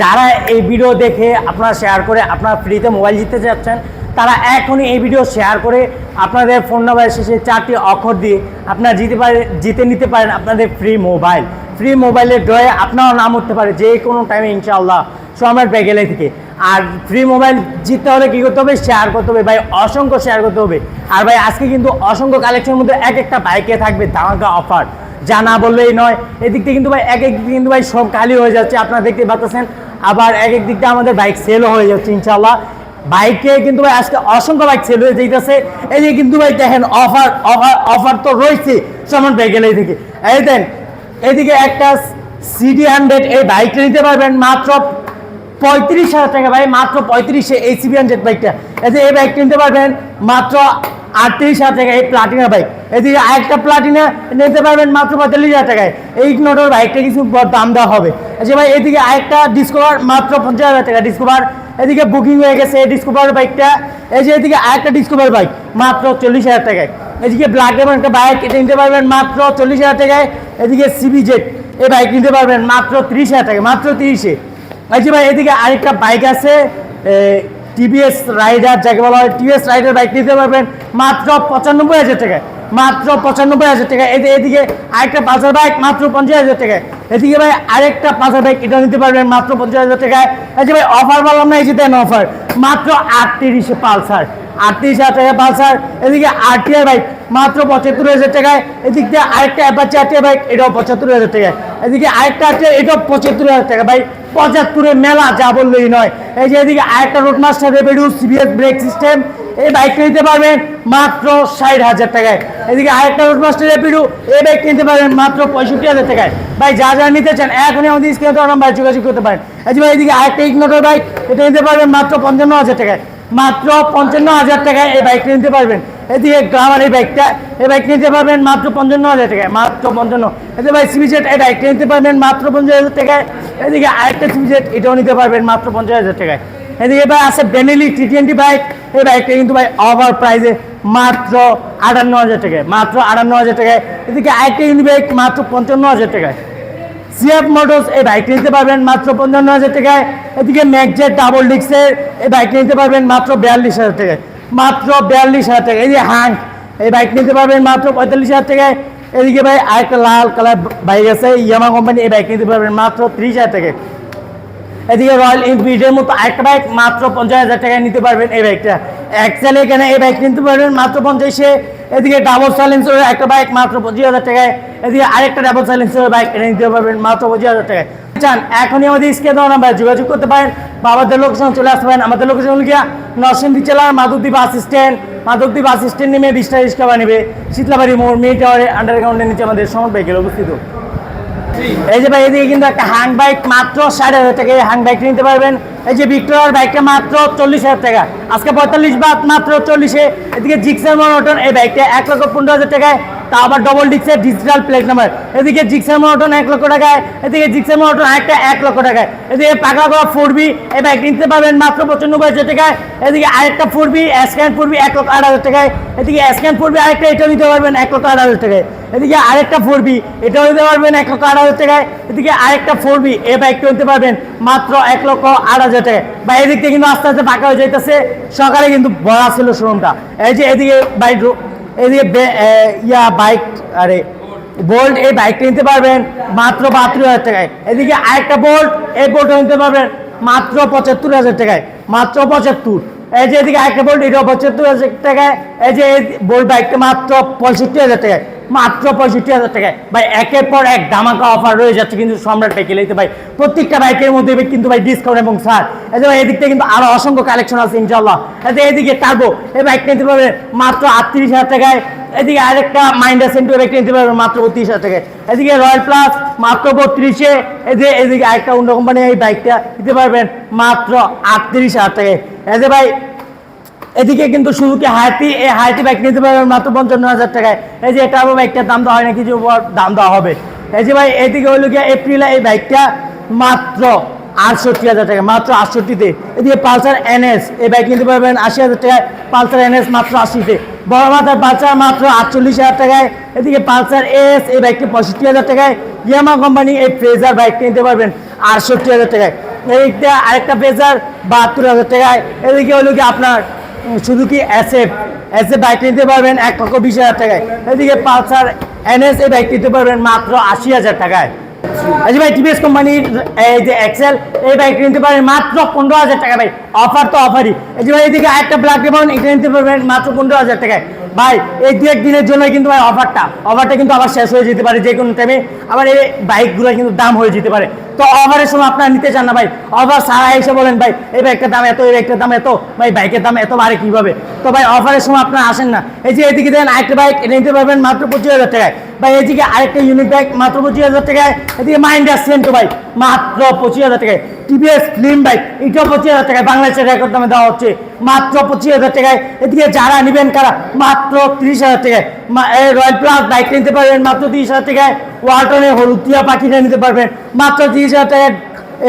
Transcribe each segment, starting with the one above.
যারা এই ভিডিও দেখে আপনারা শেয়ার করে আপনারা ফ্রিতে মোবাইল জিততে যাচ্ছেন, তারা এখনই এই ভিডিও শেয়ার করে আপনাদের ফোন নাম্বার শেষে চারটি অক্ষর দিয়ে আপনারা জিতে পারে, জিতে নিতে পারেন আপনাদের ফ্রি মোবাইল ফ্রি মোবাইলের ড্রয়ে আপনারও নাম উঠতে পারে যে কোনো টাইমে ইনশাআল্লাহ। সম্রাট ব্যাগেলে থেকে। আর ফ্রি মোবাইল জিততে হলে কী করতে হবে? শেয়ার করতে হবে। ভাই, অসংখ্য শেয়ার করতে হবে। আর ভাই, আজকে কিন্তু অসংখ্য কালেকশনের মধ্যে এক একটা বাইকে থাকবে, ধামাকা অফার যা না বললেই নয়। এদিক থেকে কিন্তু ভাই, এক এক কিন্তু ভাই সব খালি হয়ে যাচ্ছে, আপনারা দেখতে পাচ্ছেন আবার এক এক দিকটা আমাদের বাইক সেলও হয়ে যাচ্ছে ইনশাল্লাহ বাইকে কিন্তু ভাই আজকে অসংখ্য বাইক সেল হয়ে যেতেছে এই যে কিন্তু ভাই দেখেন অফার অফার অফার তো রয়েছে সমান ব্যাগেল এই দিকে এই দেন, এদিকে একটা সিডি হান্ড্রেড এই বাইকটা নিতে পারবেন মাত্র পঁয়ত্রিশ হাজার টাকা ভাই, মাত্র পঁয়ত্রিশে এই সিবি হান্ড্রেড বাইকটা। এই যে এই বাইকটা নিতে পারবেন মাত্র আটত্রিশ হাজার টাকা এই প্লাটিনা বাইক এদিকে আরেকটা প্লাটিনা নিতে পারবেন মাত্র পঁয়তাল্লিশ হাজার টাকায়। এই নোটর বাইকটা কিছু দাম দেওয়া হবে। আচ্ছা ভাই, এদিকে আরেকটা ডিসকভার মাত্র পঞ্চাশ হাজার টাকা ডিসকভার এদিকে বুকিং হয়ে গেছে এই ডিসকভার বাইকটা এই যে এদিকে আরেকটা ডিসকভার বাইক মাত্র চল্লিশ হাজার টাকায়। এদিকে ব্ল্যাক ডেমন একটা বাইক এটা নিতে পারবেন মাত্র চল্লিশ হাজার টাকায়। এদিকে সিবি জেড এই বাইক নিতে পারবেন মাত্র তিরিশ হাজার টাকা মাত্র তিরিশে। আচ্ছা ভাই, এদিকে আরেকটা বাইক আছে টিভিএস রাইডার যাকে বলা হয় টিভিএস রাইডার বাইক নিতে পারবেন মাত্র পঁচানব্বই হাজার টাকায়। মাত্র পঁচানব্বই হাজার টাকা এদিকে এদিকে আরেকটা পাঁচার বাইক মাত্র পঞ্চাশ হাজার টাকায়। এদিকে ভাই আরেকটা পাঁচার বাইক এটা নিতে পারবেন মাত্র পঞ্চাশ হাজার টাকায়। এই যে ভাই অফার বললাম না, এই যে দেন অফার মাত্র আটত্রিশে পালসার। আটত্রিশ হাজার টাকা পালসার এদিকে আরটিআর বাইক মাত্র পঁচাত্তর হাজার টাকায়। এদিক দিয়ে আরেকটা অ্যাপাচি আরটিআর বাইক এটাও পঁচাত্তর হাজার টাকায়। এদিকে আরেকটা আছে এটাও পঁচাত্তর হাজার টাকা ভাই পঁচাত্তরের মেলা যা বললেই নয়। এই যে এদিকে আরেকটা রোড মাস্টার রেভিডিউ সিবিএস ব্রেক সিস্টেম এই বাইকটা নিতে পারবেন মাত্র ষাট হাজার টাকায়। এদিকে আরেকটা রোড মাস্টার রেপিডু এই বাইক কিনতে পারবেন মাত্র পঁয়ষট্টি হাজার টাকায়। ভাই, যা যা নিতে চান, এখনই আমাদের স্ক্রিনে তো নাম্বার যোগাযোগ করতে পারেন। এই যে ভাই, এদিকে আরেকটা ইগনোটর বাইক এটা নিতে পারবেন মাত্র পঞ্চান্ন হাজার টাকায়। মাত্র পঞ্চান্ন হাজার টাকায় এই বাইকটা নিতে পারবেন। এদিকে গ্রামার এই বাইকটা এই বাইক নিতে পারবেন মাত্র পঞ্চান্ন হাজার টাকায়, মাত্র পঞ্চান্ন। এদিকে ভাই সিবিজেট এই বাইকটা নিতে পারবেন মাত্র পঞ্চাশ হাজার টাকায়। এদিকে আরেকটা সিবিজেট এটাও নিতে পারবেন মাত্র পঞ্চাশ হাজার টাকায়। এদিকে ভাই আছে বেনেলি টি টোয়েন্টি বাইক এই বাইকটা কিন্তু ভাই ওভার প্রাইজে মাত্র আটান্ন হাজার টাকায়, মাত্র আটান্ন হাজার টাকায়। এদিকে আরেকটা ইউনি বাইক মাত্র পঞ্চান্ন হাজার টাকায়। সিএফ মোটরস এই বাইক নিতে পারবেন মাত্র পঞ্চান্ন হাজার টাকায়। এদিকে ম্যাকজেট ডাবল ডিক্সের এই বাইক নিতে পারবেন মাত্র বিয়াল্লিশ হাজার টাকায়। মাত্র বিয়াল্লিশ হাজার টাকা এই যে হ্যাঙ্ক এই বাইক নিতে পারবেন মাত্র পঁয়তাল্লিশ হাজার টাকায়। এদিকে ভাই আরেকটা লাল কালার বাইক আছে ইয়ামা কোম্পানি এই বাইক নিতে পারবেন মাত্র ত্রিশ হাজার টাকায়। এদিকে রয়্যাল এনফিল্ডের মতো একটা বাইক মাত্র পঞ্চাশ হাজার টাকায় নিতে পারবেন এই বাইকটা অ্যাক্সেল এখানে এই বাইক নিতে পারবেন মাত্র পঞ্চাশে। এদিকে ডাবল সাইলেন্সের একটা বাইক মাত্র পঁচিশ হাজার টাকায়, এদিকে আরেকটা ডাবল সাইলেন্সের বাইক এনে নিতে পারবেন মাত্র পঁচিশ হাজার টাকায়। চান, এখনই আমাদের স্ক্রিনে দেওয়া নাম্বার যোগাযোগ করতে পারেন। বা আমাদের লোকেশন চলে আসতে পারেন। আমাদের লোকেশন হল গিয়া নরসিংদী জেলার Madhabdi bus stand Madhabdi bus stand নেমে বিশটা রিক্সা নেবে। শীতলাবাড়ি মোড়, মেয়ে টাওয়ারে আন্ডারগ্রাউন্ডের নিচে আমাদের সমর বাইকের অবস্থিত। এই যে ভাই, এদিকে কিন্তু একটা হ্যান্ড বাইক মাত্র ষাট হাজার টাকা। এই হ্যান্ড বাইক নিতে পারবেন। এই যে ভিক্টোরিয়ার বাইকটা মাত্র চল্লিশ হাজার টাকা। আজকে পঁয়তাল্লিশ বাদ মাত্র চল্লিশে। এদিকে জিক্সার মনোটন এই বাইকটা এক লক্ষ পনেরো হাজার টাকায়। তা আবার ডবল ডিক্সের ডিজিটাল প্লেট নাম্বার এদিকে জিক্সার মনোটন এক লক্ষ টাকায়, এদিকে জিক্সার মনোটন আরেকটা এক লক্ষ টাকায়। এদিকে পাকা করা ফোর বি এই বাইক নিতে পারবেন মাত্র পঁচানব্বই হাজার টাকায়। এদিকে আরেকটা four B scan four B এক লক্ষ আট হাজার টাকায়। এদিকে স্ক্যান ফোর বি আরেকটা, এটাও নিতে পারবেন এক লক্ষ আট হাজার টাকায়। এদিকে আরেকটা ফোর বি এটাও নিতে পারবেন এক লক্ষ আট হাজার টাকায়। এদিকে আরেকটা ফোর বি এই বাইকটা নিতে পারবেন মাত্র এক লক্ষ আট হাজার টাকায়। বা এদিক থেকে কিন্তু আস্তে আস্তে পাকা হয়ে যাইতেছে। সকালে কিন্তু ভরা ছিল শোরুমটা এই যে এদিকে বাইক এদিকে ইয়া, বাইক, আরে বোল্ট এই বাইকটা নিতে পারবেন মাত্র বাহাত্তর হাজার টাকায়। এদিকে আরেকটা বোল্ট এই বোল্টটা নিতে পারবেন মাত্র পঁচাত্তর হাজার টাকায়। মাত্র পঁচাত্তর। এই যে এদিকে আরেকটা বোল্ট এটাও পঁচাত্তর হাজার টাকায়। এই যে বোল্ট বাইকটা মাত্র পঁয়ষট্টি হাজার টাকায়। মাত্র পঁয়ষট্টি হাজার টাকায়। ভাই, একের পর এক ধামাকা অফার রয়ে যাচ্ছে কিন্তু সম্রাট বাইকে লেতে ভাই, প্রত্যেকটা বাইকের মধ্যে কিন্তু ভাই ডিসকাউন্ট এবং ছাড়। এই ভাই, এদিক থেকে কিন্তু আরও অসংখ্য কালেকশন আছে ইনশাল্লাহ এই এদিকে টার্বো এই বাইক নিতে পারবে মাত্র আটত্রিশ হাজার টাকায়। এদিকে আরেকটা মাইন্ডার সেন্টার বাইক নিতে পারবে মাত্র বত্রিশ হাজার টাকায়। এদিকে রয়্যাল প্লাস মাত্র বত্রিশে। এদিকে এদিকে আরেকটা অন্য কোম্পানি এই বাইকটা দিতে পারবেন মাত্র আটত্রিশ হাজার টাকায়। যে ভাই এদিকে কিন্তু সুজুকি হায়াতি এই হায়াতি বাইক নিতে পারবেন মাত্র পঞ্চান্ন হাজার টাকায়। এই যে এটা বাইকটার দাম দেওয়া হয় না কিছু দাম দেওয়া হবে? এই যে ভাই, এদিকে হইল গিয়ে এপ্রিলে এই বাইকটা মাত্র আটষট্টি হাজার টাকা, মাত্র আটষট্টিতে। এদিকে পালসার এনএস এই বাইক নিতে পারবেন আশি হাজার টাকায়। পালসার এনএস মাত্র আশিতে। বড় মাথার পালসার মাত্র আটচল্লিশ হাজার টাকায়। এদিকে পালসার এস এই বাইকটি পঁয়ষট্টি হাজার টাকায়। ইয়ামা কোম্পানি এই ফ্রেজার বাইকটি নিতে পারবেন আটষট্টি হাজার টাকায়। এদিকে আরেকটা পেজার বাহাত্তর হাজার টাকায়। এদিকে হলো কি আপনার শুধু কি এসএফ এসএফ বাইক নিতে পারবেন এক লক্ষ বিশ হাজার টাকায়। এদিকে পালসার এনএস এ বাইক নিতে পারবেন মাত্র আশি হাজার টাকায়। আজ ভাই টিভিএস কোম্পানির এই যে এক্সেল এই বাইক নিতে পারবেন মাত্র পনেরো হাজার টাকা ভাই। অফার তো অফারই এই যে ভাই, এদিকে একটা ব্ল্যাক ডেমন এটা নিতে পারবেন মাত্র পনেরো হাজার টাকায়। ভাই, এই দু একদিনের জন্য কিন্তু ভাই অফারটা অফারটা কিন্তু আবার শেষ হয়ে যেতে পারে যে কোনো টাইমে আবার এই বাইকগুলো কিন্তু দাম হয়ে যেতে পারে। তো অফারের সময় আপনারা নিতে চান না ভাই। অফার সারা এসে বলেন ভাই, এই বাইকটার দাম এত, এই বাইকটার দাম এত, ভাই বাইকের দাম এত, বাড়ে কীভাবে? তো ভাই অফারের সময় আপনারা আসেন না। এই যে এদিকে দেন আরেকটা বাইক নিতে পারবেন মাত্র পঁচিশ হাজার টাকায়। ভাই এদিকে আরেকটা ইউনিক বাইক মাত্র পঁচিশ হাজার টাকায়। এদিকে মাইন্ডার সেন্টো ভাই, মাত্র পঁচিশ হাজার টাকায়। টিভিএস ফিল্ম বাইক এটাও পঁচিশ হাজার টাকায়, বাংলাদেশের রেকর্ড দামে দেওয়া হচ্ছে। মাত্র পঁচিশ হাজার টাকায়। এদিকে যারা নেবেন কারা? মাত্র তিরিশ হাজার টাকায়। রয়্যাল প্লাস বাইক নিতে পারবেন মাত্র তিরিশ হাজার টাকায়। ওয়ালটনের হলুদ টিয়া পাখিটা নিতে পারবেন। মাত্র তিরিশ হাজার টাকায়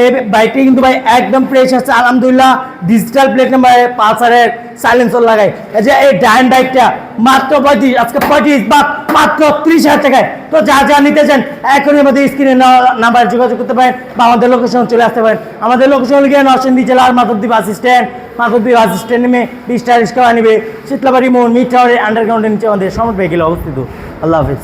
এই বাইকটি কিন্তু ভাই একদম ফ্রেশ আছে। আলহামদুলিল্লাহ ডিজিটাল প্লেট নাম্বার পালসারের সাইলেন্সার লাগাই। এই যে এই ডায়ন বাইকটা, মাত্র পঁয়ত্রিশ, আজকে পঁয়ত্রিশ বা মাত্র ত্রিশ হাজার টাকায়। তো যা যা নিতে চান, এখনই আমাদের স্ক্রিনে নাম্বার যোগাযোগ করতে পারেন বা আমাদের লোকেশন চলে আসতে পারেন। আমাদের লোকেশন হল গিয়ে নরসিংদী জেলার Madhabdi bus stand Madhabdi bus stand নেমে বিশটা রিক্সা নিবে। শীতলাবাড়ি মোড় মিড টাওয়ারের আন্ডারগ্রাউন্ডের নিচে আমাদের সমর ভেহিকেল অবস্থিত। আল্লাহ হাফিজ।